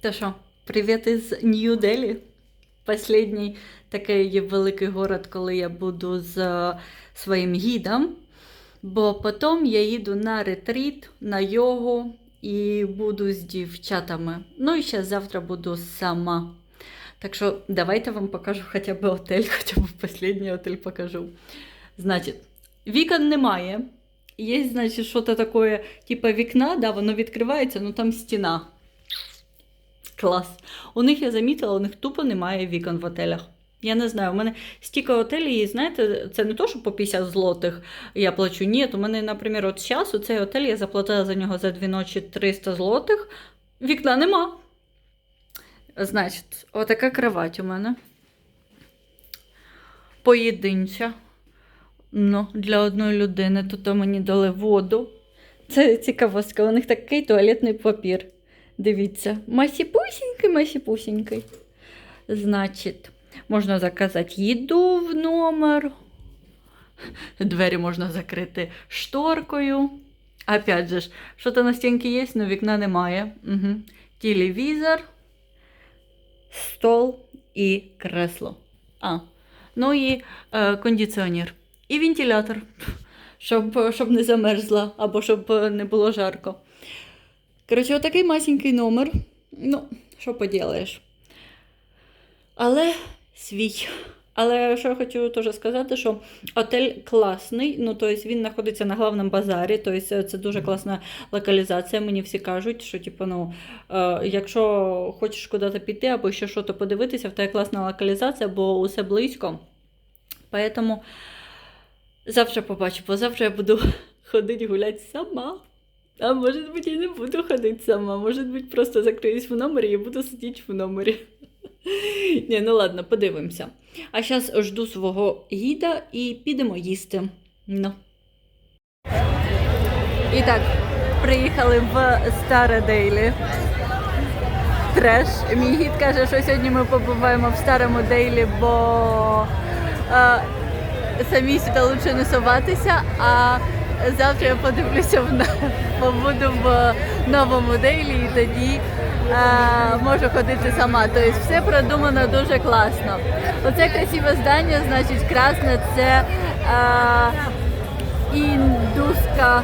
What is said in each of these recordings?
Та що, привіт із Нью-Делі. Последній такий великий город, коли я буду з е, своїм гідом. Бо потім я їду на ретріт, на йогу і буду з дівчатами. Ну і ще завтра буду сама. Так що давайте вам покажу хоча б отель, хоча б останній отель покажу. Значить, вікон немає. Є, значить, що-то таке, типу вікна, да, воно відкривається, ну там стіна. Клас. У них я замітила, у них тупо немає вікон в отелях. Я не знаю, у мене стільки готелів, і знаєте, це не то, що по 50 злотих я плачу. Ні, у мене, наприклад, от зараз у цей отель я заплатила за нього за дві ночі 300 злотих. Вікна нема. Значить, отака кровать у мене. Поєдинча. Ну, для одної людини. Тут мені дали воду. Це цікавостка. У них такий туалетний папір. Дивіться, масіпусінький, масіпусінький. Значить, можна заказати їду в номер. Двері можна закрити шторкою. Опять же, ж, що-то на стінці є, але вікна немає. Угу. Телевізор, стол і кресло. А, ну і е, кондиціонер. І вентилятор, щоб, щоб не замерзла або щоб не було жарко. Коротше, отакий масенький номер. Ну, що поділаєш. Але свій. Але що я хочу теж сказати, що отель класний, ну тобто він знаходиться на главному базарі, тобто це дуже класна локалізація. Мені всі кажуть, що типу, ну, е, якщо хочеш куди-то піти або ще щось подивитися, в тебе класна локалізація, бо усе близько. Поэтому завтра побачу, бо завтра я буду ходити гуляти сама. А може бути, я не буду ходити сама. Може бути, просто закриюсь в номері і буду сидіти в номері. Ні, ну ладно, подивимося. А зараз жду свого гіда і підемо їсти. Ну. І так, приїхали в Старе Дейлі. Треш. Мій гід каже, що сьогодні ми побуваємо в старому Дейлі, бо е, самі сюди лучше не соватися, а завтра я подивлюся в побуду в новому Дейлі і тоді е, можу ходити сама. Тобто все продумано дуже класно. Оце красиве здання, значить, красне це е, індуська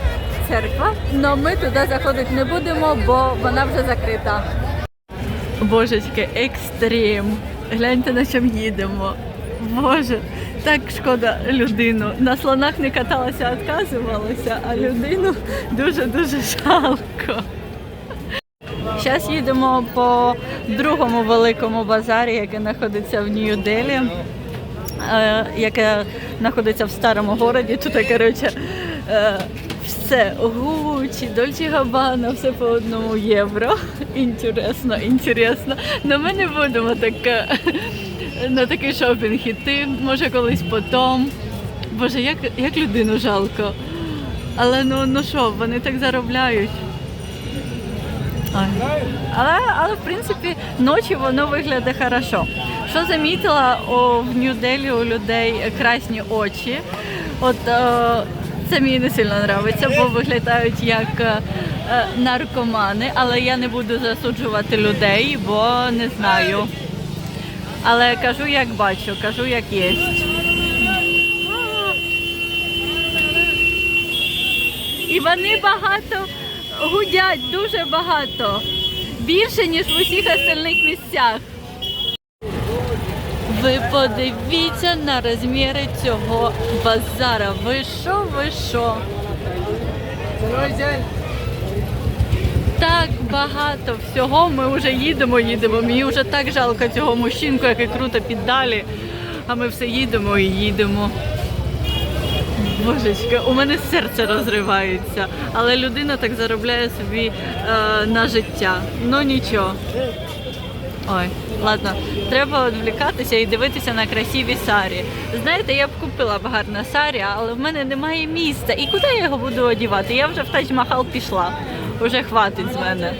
церква. але ми туди заходити не будемо, бо вона вже закрита. Божечки, екстрім. Гляньте, на чому їдемо. Боже, так шкода людину. На слонах не каталася, відказувалася, а людину дуже-дуже жалко. Зараз їдемо по другому великому базарі, який знаходиться в Нью-Делі, е, яке знаходиться в старому городі. Тут, коротше, е, все Гучі, Дольче Габана, все по одному євро. Інтересно, інтересно. Но ми не будемо так, е, на такий шопінг іти, може колись потом. Боже, як, як людину жалко. Але ну, ну що, вони так заробляють. Ой. Але, але в принципі ночі воно виглядає хорошо. Що замітила о, в Нью-Делі у людей красні очі. От е, це мені не сильно подобається, бо виглядають як е, наркомани, але я не буду засуджувати людей, бо не знаю. Але кажу, як бачу, кажу, як є. І вони багато гудять, дуже багато. Більше, ніж в усіх остальних місцях. Ви подивіться на розміри цього базара. Ви що, ви що? Так багато всього. Ми вже їдемо, їдемо. Мені вже так жалко цього мужчинку, який круто піддалі. А ми все їдемо і їдемо. Божечка, у мене серце розривається, але людина так заробляє собі е, на життя. Ну нічого. Ой, ладно, треба відвлікатися і дивитися на красиві сарі. Знаєте, я б купила б гарне сарі, але в мене немає місця. І куди я його буду одягати? Я вже в Тадж-Махал пішла. Уже хватить з мене.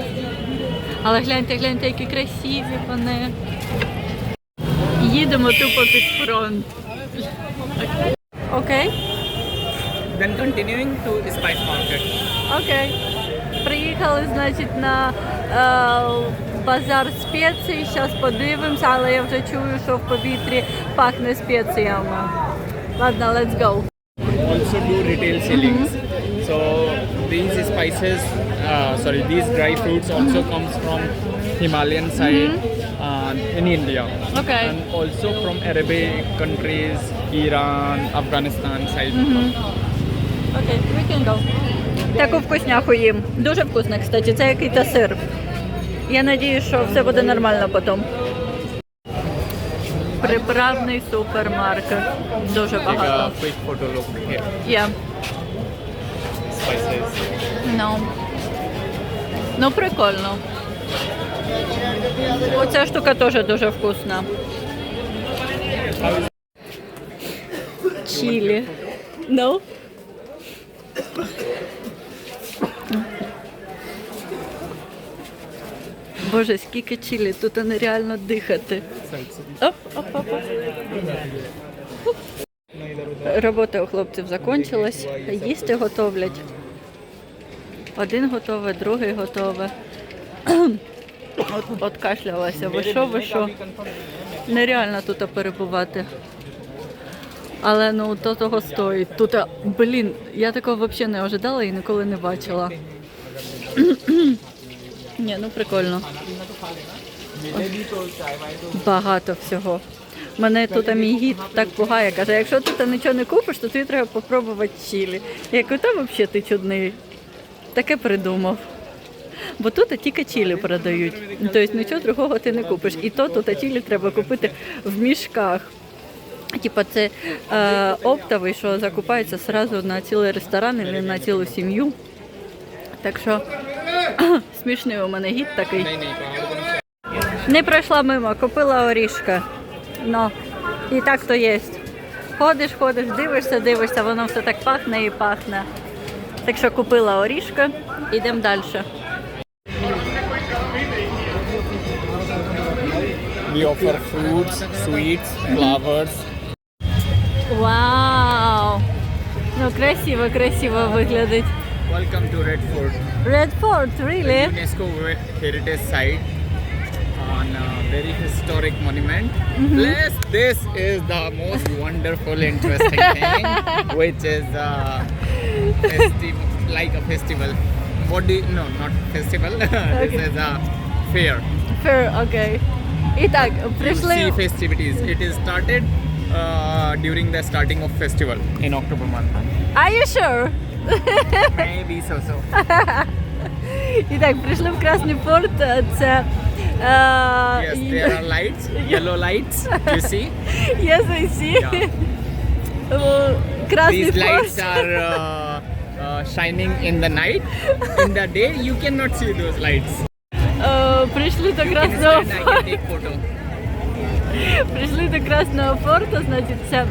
Але гляньте, гляньте, які красиві вони. Їдемо тупо під фронт. Окей? Then continuing to Spice Market. Окей. Приїхали, значить, на е, базар спецій. Зараз подивимося, але я вже чую, що в повітрі пахне спеціями. Ладно, let's go. Also do retail sellings. So these spices, uh, sorry, these dry fruits also comes from Himalayan side uh, in India. Okay. And also from Arabic countries, Iran, Afghanistan side. Окей, we can go. Таку вкусняху їм. Дуже вкусно, кстати. Це який-то сир. Я надію, що все буде нормально потім. Приправний супермаркет. Дуже Take a багато. quick photo look here. Є. Spices. Ну. Ну, прикольно. Оця штука теж дуже вкусна. Чилі. Ну? Боже, скільки чилі, тут нереально дихати. Оп, оп, оп, оп. Робота у хлопців закінчилась, їсти готовлять. Один готовий, другий готовий. От, от кашлялася. Ви що, ви що? Нереально тут перебувати. Але ну то того стоїть. Тут, блін, я такого взагалі не ожидала і ніколи не бачила. Ні, ну прикольно. Багато всього. Мене тут мій гід так пугає, каже, якщо ти там нічого не купиш, то тобі треба попробувати чилі. Я кажу, та взагалі ти чудний. Таке придумав. Бо тут тільки чилі продають. Тобто нічого другого ти не купиш. І то тут чилі треба купити в мішках. Типа це е, оптовий, що закупається одразу на цілий ресторан або на цілу сім'ю. Так що смішний у мене гід такий. Не пройшла мимо, купила орішка. Ну, і так то є. Ходиш, ходиш, дивишся, дивишся, воно все так пахне і пахне. Так що купила орішка, йдемо далі. We offer fruits, sweets, flowers. Вау! Ну, красиво, красиво виглядить. Welcome to Red Fort, Red Fort, really? UNESCO Heritage Site on a very historic monument. Mm -hmm. Plus, this is the most wonderful, interesting thing, which is uh, festi- like a festival. What do you, no, not festival. this is a fair. Fair, окей. І так, You see прийшли. festivities. It is started uh, during the starting of festival in October month. Are you sure? Maybe so so. І так, прийшли в Красний Форт. Це. е, Yes, there are lights, yellow lights. You see? Yes, I see. Yeah. Е, Красний These lights Форт. are uh, uh, shining in the night. In the day, you cannot see those lights. Красного I Форту. can take photo. Прийшли до Красного форту, значить, це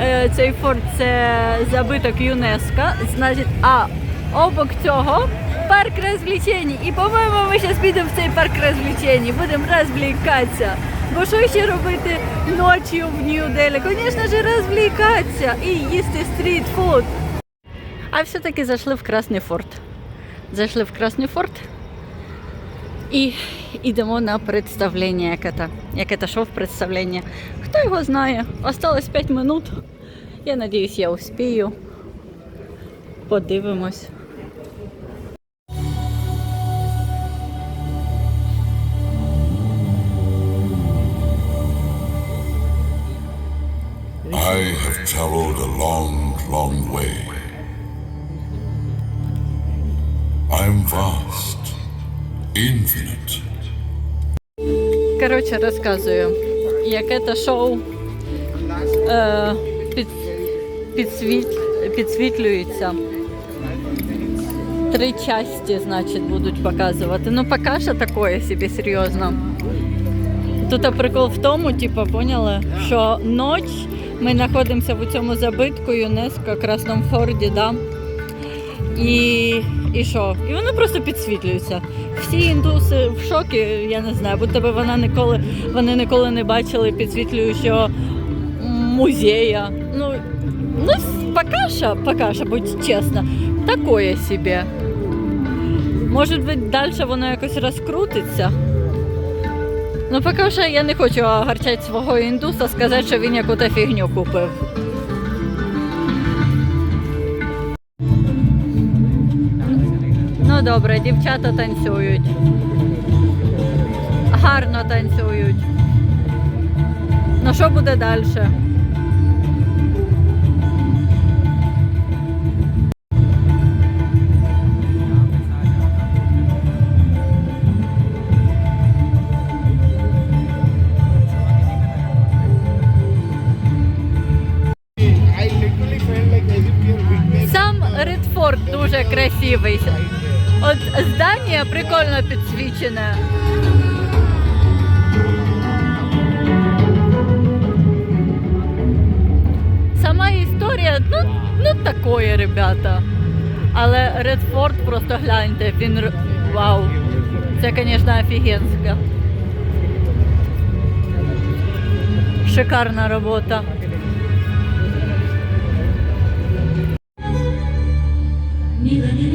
е, цей форт це забиток ЮНЕСКО. Значить, а обок цього парк розвлечень. І по-моєму, ми зараз підемо в цей парк розвлечень, будемо розвлікатися. Бо що ще робити ночі в Нью-Делі? Звісно ж, розвлікатися і їсти стріт-фуд. А все-таки зайшли в Красний форт. Зайшли в Красний форт. І йдемо на представлення, яке то, яке то шов представлення. Хто його знає? Осталось 5 минут. Я надіюсь, я успію. Подивимось. Vast, infinite. Коротше, розказую, яке то шоу е, під, підсвіт, підсвітлюється. Три часті, значить, будуть показувати. Ну, поки що такое собі серйозно. Тут прикол в тому, типу, поняли, що ніч ми знаходимося в цьому забитку ЮНЕСКО Красному Форді, да? І, і що? І воно просто підсвітлюється. Всі індуси в шокі, я не знаю, будь тебе вона ніколи, вони ніколи не бачили підсвітлюючого музея. Ну, ну поки що, будь чесно, такое собі. Може бути, далі воно якось розкрутиться. Ну, поки що я не хочу огарчати свого індуса, сказати, що він яку-то фігню купив. Добре, дівчата танцюють. Гарно танцюють. Ну що буде далі? Сам Редфорд дуже красивий. Здання прикольно підсвічене. Сама історія, ну, ну такое, ребята. Але Редфорд просто гляньте, він вау. Це, звісно, офігенська. Шикарна робота. Все,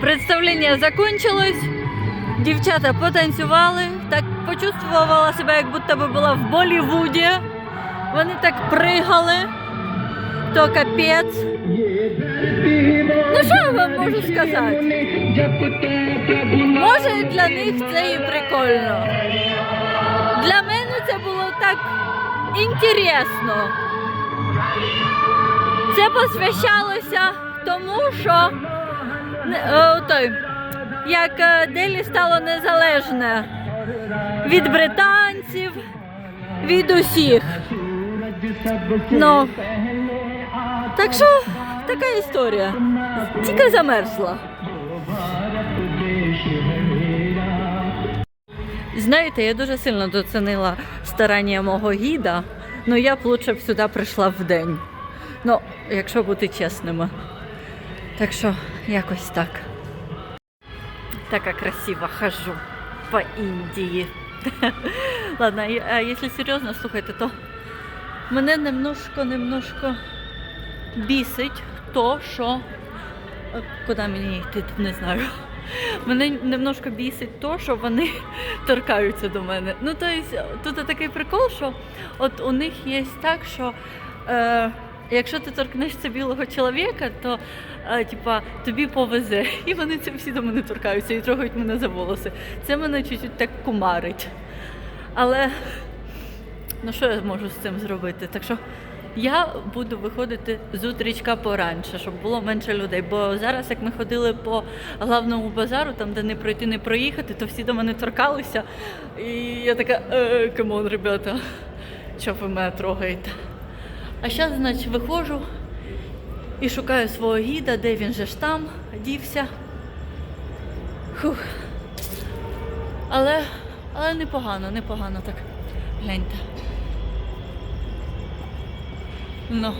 представлення закончилось. Дівчата потанцювали, так почувствувала себе, як будто би була в Болівуді. Вони так пригали, то капець. Ну що я вам можу сказати? Може для них це і прикольно. Для мене це було так інтересно. Це посвящалося тому, що е, той, як е, Делі стало незалежне від британців, від усіх. Ну, так що така історія. Тільки замерзла. Знаєте, я дуже сильно доцінила старання мого гіда, але я б лучше б сюди прийшла в день. Ну, якщо бути чесними. Так що якось так. Така красиво хожу по Індії. Ладно, а а якщо серйозно, слухайте, то мене немножко, немножко бісить то, що. Е, Куди мені йти, не знаю. Мене немножко бісить то, що вони торкаються до мене. Ну, то есть, тут такий прикол, що от у них є так, що е, якщо ти торкнешся білого чоловіка, то е, типа, тобі повезе. І вони це всі до мене торкаються і трогають мене за волоси. Це мене чуть-чуть так кумарить. Але ну що я можу з цим зробити? Так що я буду виходити з утрічка поранше, щоб було менше людей. Бо зараз, як ми ходили по главному базару, там де не пройти, не проїхати, то всі до мене торкалися. І я така, е, камон, ребята, що ви мене трогаєте? А зараз, значить, виходжу і шукаю свого гіда, де він же ж там дівся. Фух. Але, але непогано, непогано так. Гляньте. Ну,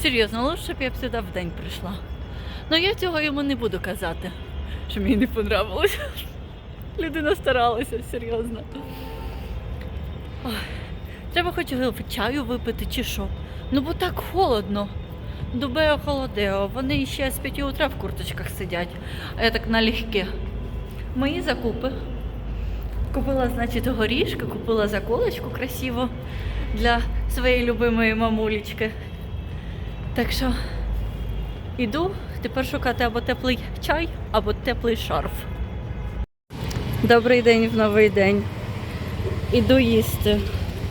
серйозно, лучше б я б сюди в день прийшла. Ну я цього йому не буду казати, що мені не понравилось. Людина старалася, серйозно. Ой, треба хоч чаю випити чи що. Ну бо так холодно. Дубео холодео. Вони ще з 5 утра в курточках сидять, а я так налегке. Мої закупи. Купила, значить, горішки, купила заколочку красиву для своєї любимої мамулечки. Так що іду тепер шукати або теплий чай, або теплий шарф. Добрий день в новий день. Іду їсти.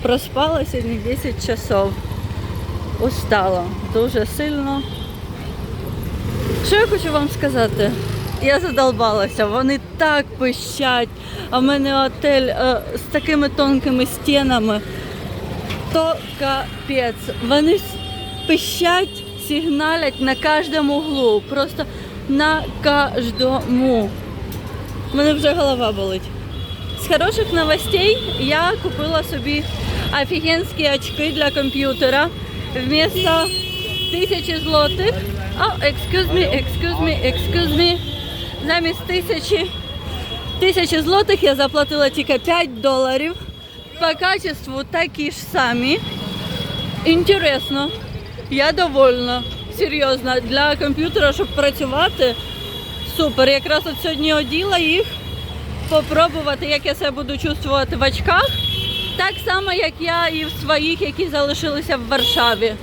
Проспала сьогодні 10 часов. Устала дуже сильно. Що я хочу вам сказати? Я задолбалася, вони так пищать, а в мене отель е, з такими тонкими стінами. То капець. Вони пищать, сигналять на кожному углу. Просто на кожному. У мене вже голова болить. З хороших новостей я купила собі офігенські очки для комп'ютера. Вместо тисячі злотих. А, excuse me, excuse me, excuse me. Замість тисячі, тисячі злотих я заплатила тільки 5 доларів. По качеству такі ж самі. Інтересно. Я довольна. Серйозно, для комп'ютера, щоб працювати, супер. Якраз от сьогодні оділа їх попробувати, як я себе буду чувствувати в очках. Так само, як я і в своїх, які залишилися в Варшаві.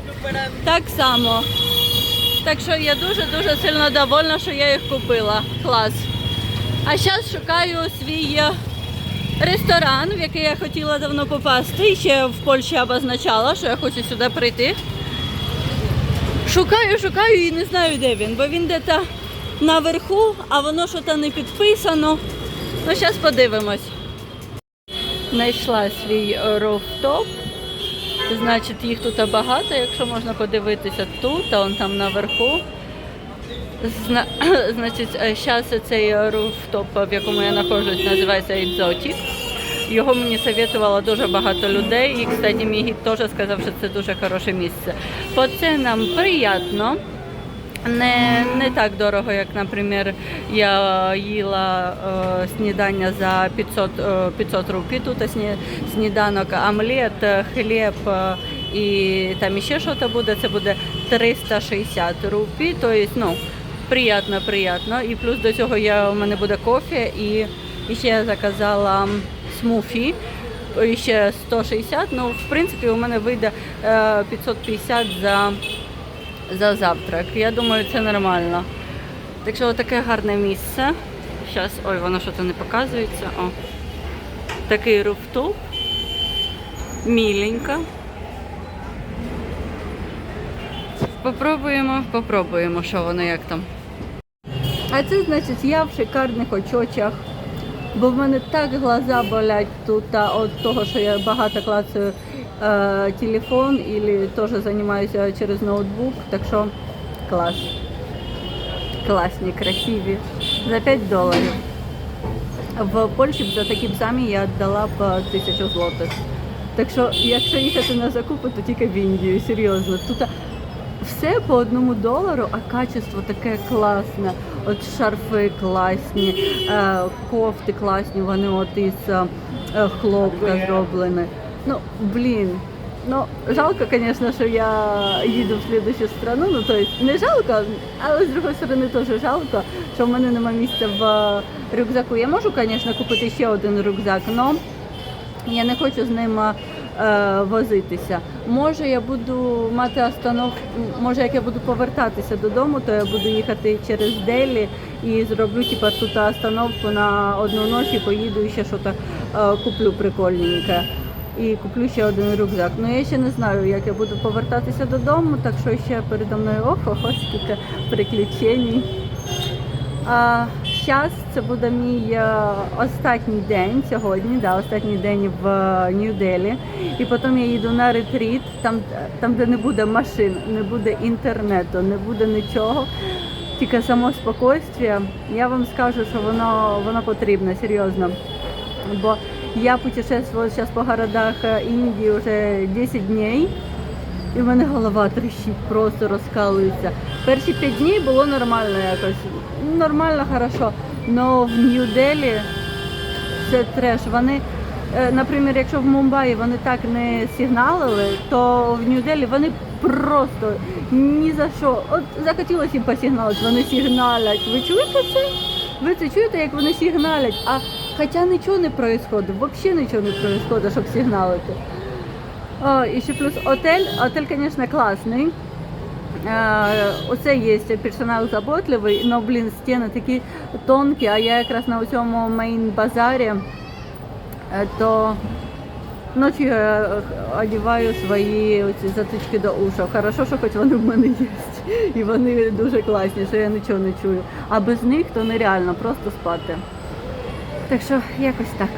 Так само. Так що я дуже-дуже сильно довольна, що я їх купила. Клас. А зараз шукаю свій е, ресторан, в який я хотіла давно попасти. І ще в Польщі обозначала, що я хочу сюди прийти. Шукаю, шукаю і не знаю, де він, бо він десь наверху, а воно що то не підписано. Ну, зараз подивимось. Знайшла свій руфтоп. Значить, їх тут багато, якщо можна подивитися тут, а он там наверху. Зна... Значить, зараз цей руфтоп, в якому я знаходжусь, називається Exotic. Його мені советувало дуже багато людей. І, кстати, мій гід теж сказав, що це дуже хороше місце. По ценам приємно. Не, не так дорого, як, наприклад, я їла е, снідання за 500, е, 500 рупій. Тут сні, сніданок, омлет, хліб е, і там ще щось буде. Це буде 360 рупій. Тобто, ну, приємно, приємно. І плюс до цього я, у мене буде кофе і, і ще я заказала смуфі. І ще 160, ну в принципі у мене вийде е, 550 за за завтрак. Я думаю, це нормально. Так що таке гарне місце. Зараз, ой, воно що то не показується. О. Такий руфтоп. Міленько. Попробуємо, попробуємо, що воно як там. А це значить я в шикарних очочах. Бо в мене так глаза болять тут від того, що я багато клацаю е, телефон і теж займаюся через ноутбук. Так що клас. Класні, красиві. За 5 доларів. В Польщі б за такі б самі я віддала б тисячу злотих. Так що, якщо їхати на закупи, то тільки в Індію, серйозно. Тут все по одному долару, а качество таке класне. От шарфи класні, е, кофти класні, вони от із е, хлопка зроблені. Ну, блін. Ну, жалко, звісно, що я їду в слідущу страну. Ну, то есть не жалко, але з другої сторони теж жалко, що в мене немає місця в е, рюкзаку. Я можу, звісно, купити ще один рюкзак, але я не хочу з ним е, возитися. Може, я буду мати останов, може, як я буду повертатися додому, то я буду їхати через Делі і зроблю типа тут остановку на одну ніч і поїду і ще щось е, куплю прикольненьке. І куплю ще один рюкзак. Ну я ще не знаю, як я буду повертатися додому, так що ще передо мною ох, ох, скільки приключень. А, Зараз це буде мій е, останній день сьогодні, да, останній день в е, Нью-Делі. І потім я їду на ретріт, там, там, де не буде машин, не буде інтернету, не буде нічого. Тільки само спокійствие. Я вам скажу, що воно, воно потрібно, серйозно. Бо я путешествую зараз по городах е, Індії вже 10 днів. І в мене голова тріщить, просто розкалується. Перші п'ять днів було нормально якось. Нормально, хорошо. Но в Нью-Делі це треш. Вони, е, наприклад, якщо в Мумбаї вони так не сигналили, то в Нью-Делі вони просто ні за що. От захотілося їм посигналити, вони сигналять. Ви чуєте це? Ви це чуєте, як вони сигналять? А хоча нічого не відбувається, взагалі нічого не відбувається, щоб сигналити. О, і плюс отель. Отель, звісно, класний. Оце є персонал заботливий, але, блін, стіни такі тонкі, а я якраз на цьому мейн-базарі, е, то ночі я одягаю свої оці затички до ушів. Хорошо, що хоч вони в мене є. І вони дуже класні, що я нічого не чую. А без них то нереально просто спати. Так що якось так.